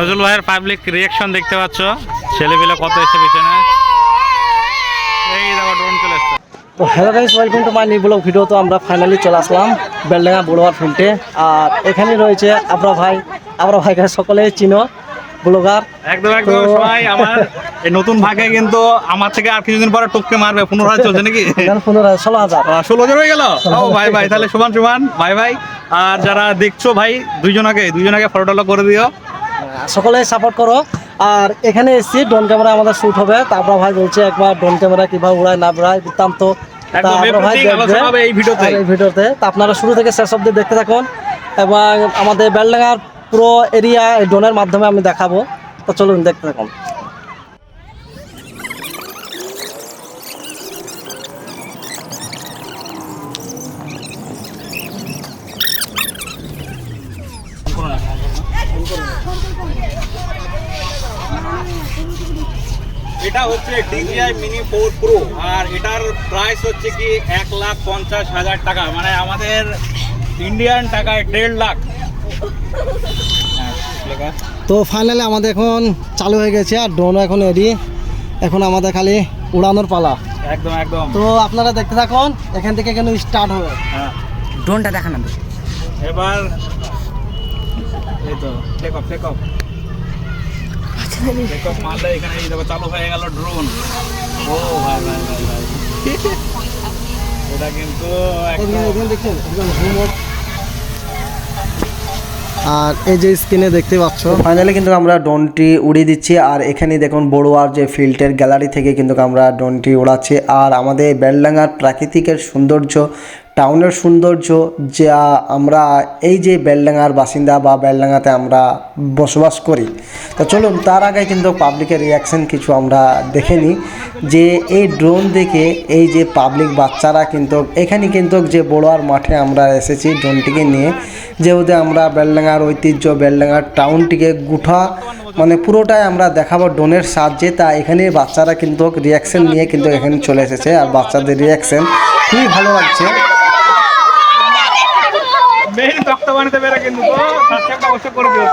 নজরুল ভাইয়ের public reaction দেখতে পাচ্ছ। ছেলেপিলে কত এসে পিছনে। এই দেখো ড্রোন চলে এসছে। তো hello guys welcome to my new blog video তো আমরা ফাইনালি চলে আসলাম বেলডাঙ্গা বড়োয়ার ফিল্ডে আর এখানে রয়েছে আমরা ভাই। আমরা ভাইকে সকলে চিনো ব্লগার একদম একদম সবাই আমার এই নতুন ভাগে কিন্তু আমার থেকে আর কিছুদিন পরে টপকে মারবে। পুনরায় চলছে নাকি? পনেরো ষোলো হাজার। ষোলো জন হয়ে গেল? ও ভাই ভাই তাহলে সমান সমান ভাই ভাই। আর যারা দেখছ ভাই দুইজনকে দুইজনকে ফটো টলো করে দিও। সকলে সাপোর্ট করো। আর এখানে এসছি ড্রোন ক্যামেরা আমাদের শ্যুট হবে। তারপর ভাই বলছে একবার ড্রোন ক্যামেরা কীভাবে উড়ায় না উড়ায় বৃত্তান্ত। এই ভিডিওতে। ভিডিওতে। তা আপনারা শুরু থেকে শেষ অব্দি দেখতে থাকুন। এবং আমাদের বেলডাঙ্গার পুরো এরিয়া এই ড্রোনের মাধ্যমে আমি দেখাবো। তো চলুন দেখতে থাকুন। এটা হচ্ছে DJI মিনি ফোর প্রো আর এটার প্রাইস হচ্ছে কি এক লাখ পঞ্চাশ হাজার টাকা মানে আমাদের ইন্ডিয়ান টাকায় দেড় লাখ। তো ফাইনালি আমাদের এখন চালু হয়ে গেছে আর ড্রোন এখন রেডি এখন আমাদের খালি উড়ানোর পালা। একদম একদম। তো আপনারা দেখতে থাকুন এখান থেকে কেন স্টার্ট হবে। হ্যাঁ। ড্রোনটা দেখান এবার এই তো টেক অফ টেক অফ আর এই যে স্ক্রিনে দেখতে পাচ্ছ ফাইনালি কিন্তু আমরা ড্রোনটি উড়িয়ে দিচ্ছি। আর এখানে দেখুন, বড়ুয়ার যে ফিল্ডের গ্যালারি থেকে কিন্তু আমরা ড্রোনটি উড়াচ্ছি আর আমাদের বেলডাঙ্গার প্রাকৃতিকের সৌন্দর্য টাউনের সৌন্দর্য, যা আমরা এই যে বেলডাঙ্গার বাসিন্দা বা বেলডাঙ্গাতে আমরা বসবাস করি। তো চলুন, তার আগে কিন্তু পাবলিকের রিয়াকশন কিছু আমরা দেখে নিই। যে এই ড্রোন দেখে এই যে পাবলিক বাচ্চারা কিন্তু, এখানে কিন্তু যে বড়ুয়ার মাঠে আমরা এসেছি ড্রোনটিকে নিয়ে, যেহেতু আমরা বেলডাঙ্গার ঐতিহ্য, বেলডাঙ্গার টাউনটিকে গুঠা মানে পুরোটাই আমরা দেখাবো ড্রোনের সাহায্যে। তা এখানে বাচ্চারা কিন্তু রিয়াকশন নিয়ে কিন্তু এখানে চলে এসেছে, আর বাচ্চাদের রিয়াকশন খুবই ভালো লাগছে। মেইন তক্তা বানাতে পেরে কিন্তু তো সাবস্ক্রাইবটা অবশ্যই করে দিও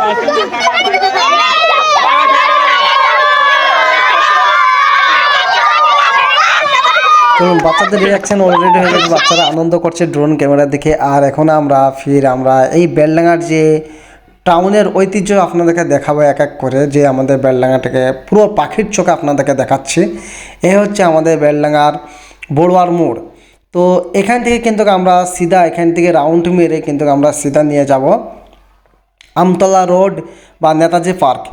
বাচ্চাদের রিয়াকশন অলরেডি হয়ে গেছে। বাচ্চারা আনন্দ করছে ড্রোন ক্যামেরা দেখে। আর এখন আমরা ফির আমরা এই বেলডাঙ্গার যে টাউনের ঐতিহ্য আপনাদেরকে দেখাবো এক এক করে যে আমাদের বেলডাঙ্গাটাকে পুরো পাখির চোখে আপনাদেরকে দেখাচ্ছি। এ হচ্ছে আমাদের বেলডাঙ্গার বড়ুয়ার মোড়। তো এখান থেকে কিন্তু আমরা সিধা এখান থেকে রাউন্ড মেরে কিন্তু আমরা সিধা নিয়ে যাব। আমতলা রোড বা নেতাজি পার্ক।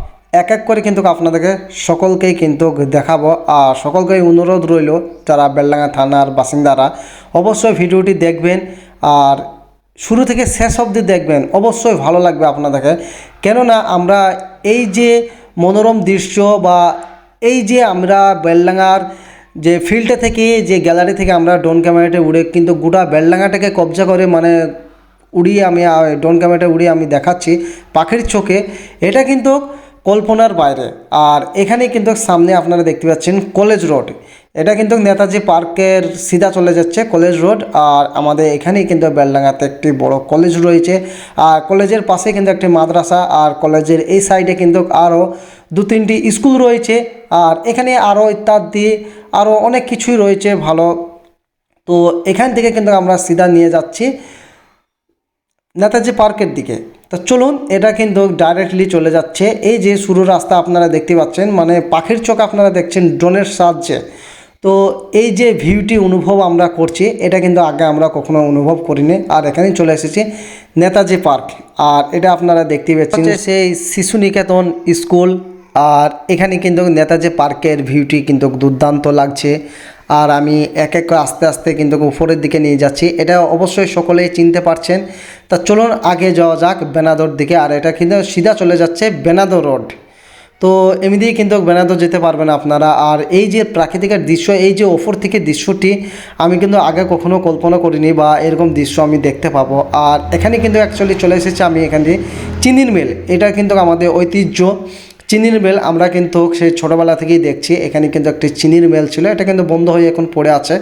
এক এক করে কিন্তু আপনাদেরকে সকলকেই কিন্তু দেখাবো। আর সকলকেই অনুরোধ রইল যারা বেলডাঙ্গা থানার বাসিন্দারা, অবশ্যই ভিডিওটি দেখবেন। আর শুরু থেকে শেষ অবধি দেখবেন। অবশ্যই ভালো লাগবে আপনাদেরকে। কেননা আমরা এই যে মনোরম দৃশ্য বা এই যে আমরা বেলডাঙ্গার যে ফিল্ডটা থেকে, যে গ্যালারি থেকে আমরা ড্রোন ক্যামেরাটা উড়ে কিন্তু গোটা বেলডাঙ্গাটাকে কবজা করে মানে উড়িয়ে আমি ড্রোন ক্যামেরাটা উড়িয়ে আমি দেখাচ্ছি পাখির চোখে। এটা কিন্তু কল্পনার বাইরে। আর এখানে কিন্তু সামনে আপনারা দেখতে পাচ্ছেন কলেজ রোড এটা কিন্তু নেতাজি পার্কের সিধা চলে যাচ্ছে কলেজ রোড আর আমাদের এখানেই কিন্তু বেলডাঙ্গাতে একটি বড় কলেজ রয়েছে। আর কলেজের পাশে কিন্তু একটি মাদ্রাসা আর কলেজের এই সাইডে কিন্তু আরও দু তিনটি স্কুল রয়েছে। আর এখানে আরও ইত্যাদি, আরও অনেক কিছুই রয়েছে ভালো। তো এখান থেকে কিন্তু আমরা সিধা নিয়ে যাচ্ছি নেতাজি পার্কের দিকে। তো চলুন, এটা কিন্তু ডাইরেক্টলি চলে যাচ্ছে। এই যে শুরু রাস্তা আপনারা দেখতে পাচ্ছেন মানে পাখির চোখ আপনারা দেখছেন ড্রোনের সাহায্যে। তো এই যে ভিউটি অনুভব আমরা করছি, এটা কিন্তু আগে আমরা কখনো অনুভব করিনি। আর এখানেই চলে এসেছি নেতাজি পার্ক। আর এটা আপনারা দেখতে পাচ্ছেন সেই শিশু নিকেতন স্কুল। আর এখানে কিন্তু নেতাজি পার্কের ভিউটি কিন্তু দুর্দান্ত লাগছে। আর আমি এক এক করে আস্তে আস্তে কিন্তু উপরের দিকে নিয়ে যাচ্ছি। এটা অবশ্যই সকলেই চিনতে পারছেন। তা চলুন আগে যাওয়া যাক বেনাদোর দিকে। আর এটা কিন্তু সিধা চলে যাচ্ছে বেনাদো রোড। তো এমনিতেই কিন্তু বেনাদো যেতে পারবেন আপনারা। আর এই যে প্রাকৃতিকের দৃশ্য, এই যে ওপর থেকে দৃশ্যটি, আমি কিন্তু আগে কখনো কল্পনা করিনি বা এরকম দৃশ্য আমি দেখতে পাবো। আর এখানে কিন্তু অ্যাকচুয়ালি চলে এসেছে আমি এখানে চিনির মিল। এটা কিন্তু আমাদের ঐতিহ্য। চিনির মেল আমরা কিন্তু সেই ছোটোবেলা থেকেই দেখছি। এখানে কিন্তু একটি চিনির মেল ছিল। এটা কিন্তু বন্ধ হয়ে এখন পড়ে আছে।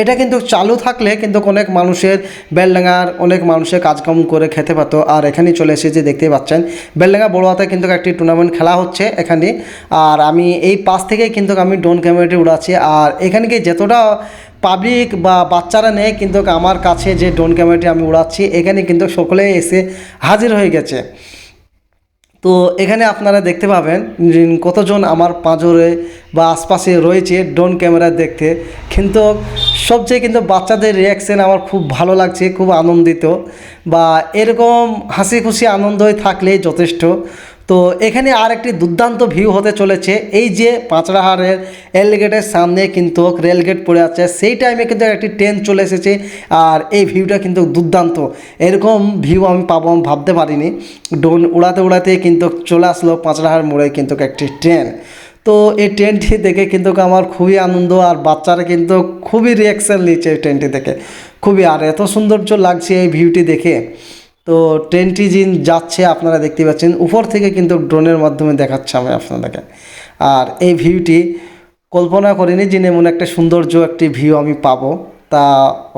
এটা কিন্তু চালু থাকলে কিন্তু অনেক মানুষের বেলডাঙ্গার অনেক মানুষের কাজকর্ম করে খেতে পারতো। আর এখানে চলে এসেছে, দেখতেই পাচ্ছেন। বেলডাঙ্গা বড়োয়াতে কিন্তু একটি টুর্নামেন্ট খেলা হচ্ছে এখানে। আর আমি এই পাশ থেকে কিন্তু আমি ড্রোন ক্যামেরাটি উড়াচ্ছি। আর এখানে কি যতটা পাবলিক বা বাচ্চারা নেই কিন্তু আমার কাছে যে ড্রোন ক্যামেরাটি আমি উড়াচ্ছি, এখানে কিন্তু সকলে এসে হাজির হয়ে গেছে। তো এখানে আপনারা দেখতে পাবেন কতজন আমার পাঁজরে বা আশপাশে রয়েছে ড্রোন ক্যামেরা দেখতে। কিন্তু সবচেয়ে কিন্তু বাচ্চাদের রিয়াকশান আমার খুব ভালো লাগছে, খুব আনন্দিত বা এরকম হাসি খুশি আনন্দই থাকলেই যথেষ্ট। তো এখানে আর একটি দুর্দান্ত ভিউ হতে চলেছে। এই যে পাঁচড়াহারের রেলগেটের সামনে কিন্তু রেলগেট পড়ে আছে, সেই টাইমে কিন্তু একটি ট্রেন চলে এসেছে আর এই ভিউটা কিন্তু দুর্দান্ত। এরকম ভিউ আমি পাবো আমি ভাবতে পারিনি। ডোন উড়াতে উড়াতে কিন্তু চলে আসলো পাঁচড়াহার মোড়ে কিন্তু একটি ট্রেন তো এই ট্রেনটি দেখে কিন্তু আমার খুবই আনন্দ আর বাচ্চারা কিন্তু খুবই রিয়াকশান নিচ্ছে এই ট্রেনটি দেখে। খুবই, আর এত সৌন্দর্য লাগছে এই ভিউটি দেখে। তো ট্রেনটি যিন যাচ্ছে আপনারা দেখতে পাচ্ছেন, উপর থেকে কিন্তু ড্রোনের মাধ্যমে দেখাচ্ছে আমি আপনাদেরকে। আর এই ভিউটি কল্পনা করিনি যে এমন একটা সৌন্দর্য একটি ভিউ আমি পাবো। তা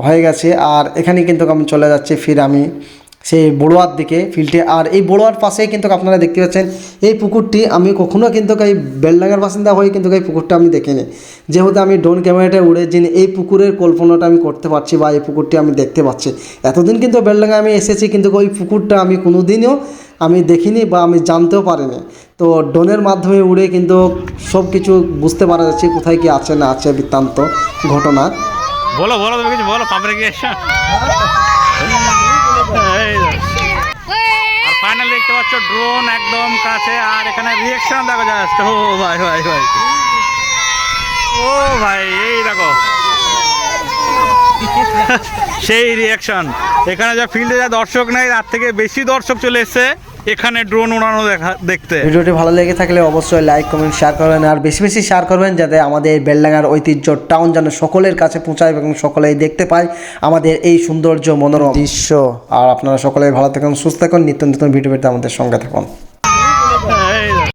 হয়ে গেছে, আর এখানে কিন্তু আমি চলে যাচ্ছি, ফির আমি সেই বড়োয়ার দিকে ফিল্ডে আর এই বড়োয়ার পাশেই কিন্তু আপনারা দেখতে পাচ্ছেন, এই পুকুরটি আমি কখনো কিন্তু এই বেলডাঙ্গার বাসিন্দা হয়ে কিন্তু এই পুকুরটা আমি দেখিনি। যেহেতু আমি ড্রোন ক্যামেরাটা উড়ে যিনি এই পুকুরের কল্পনাটা আমি করতে পারছি বা এই পুকুরটি আমি দেখতে পাচ্ছি। এতদিন কিন্তু বেলডাঙ্গা আমি এসেছি, কিন্তু ওই পুকুরটা আমি কোনোদিনও আমি দেখিনি বা আমি জানতেও পারিনি। তো ড্রোনের মাধ্যমে উড়ে কিন্তু সব কিছু বুঝতে পারা যাচ্ছে, কোথায় কি আছে না আছে বৃত্তান্ত ঘটনা। বলো বলো তুমি কিছু বলো ফাইনাল দেখতে পাচ্ছ ড্রোন একদম কাছে, আর এখানে রিয়েকশন দেখো জাস্ট ও ভাই ভাই ভাই। ও ভাই, এই দেখো। সেই রিয়াকশন এখানে যা ফিল্ডে যা দর্শক নেই তার থেকে বেশি দর্শক চলে এসছে। এখানে ড্রোন উড়ানো দেখা, দেখতে। ভিডিওটি ভালো লেগে থাকলে অবশ্যই লাইক কমেন্ট শেয়ার করবেন। আর বেশি বেশি শেয়ার করবেন যাতে আমাদের বেলডাঙ্গার ঐতিহ্য টাউন যেন সকলের কাছে পৌঁছায় এবং সকলেই দেখতে পায় আমাদের এই সৌন্দর্য মনোরম দৃশ্য। আর আপনারা সকলেই ভালো থাকুন, সুস্থ থাকুন। নিত্য নতুন ভিডিও পেতে আমাদের সঙ্গে থাকুন।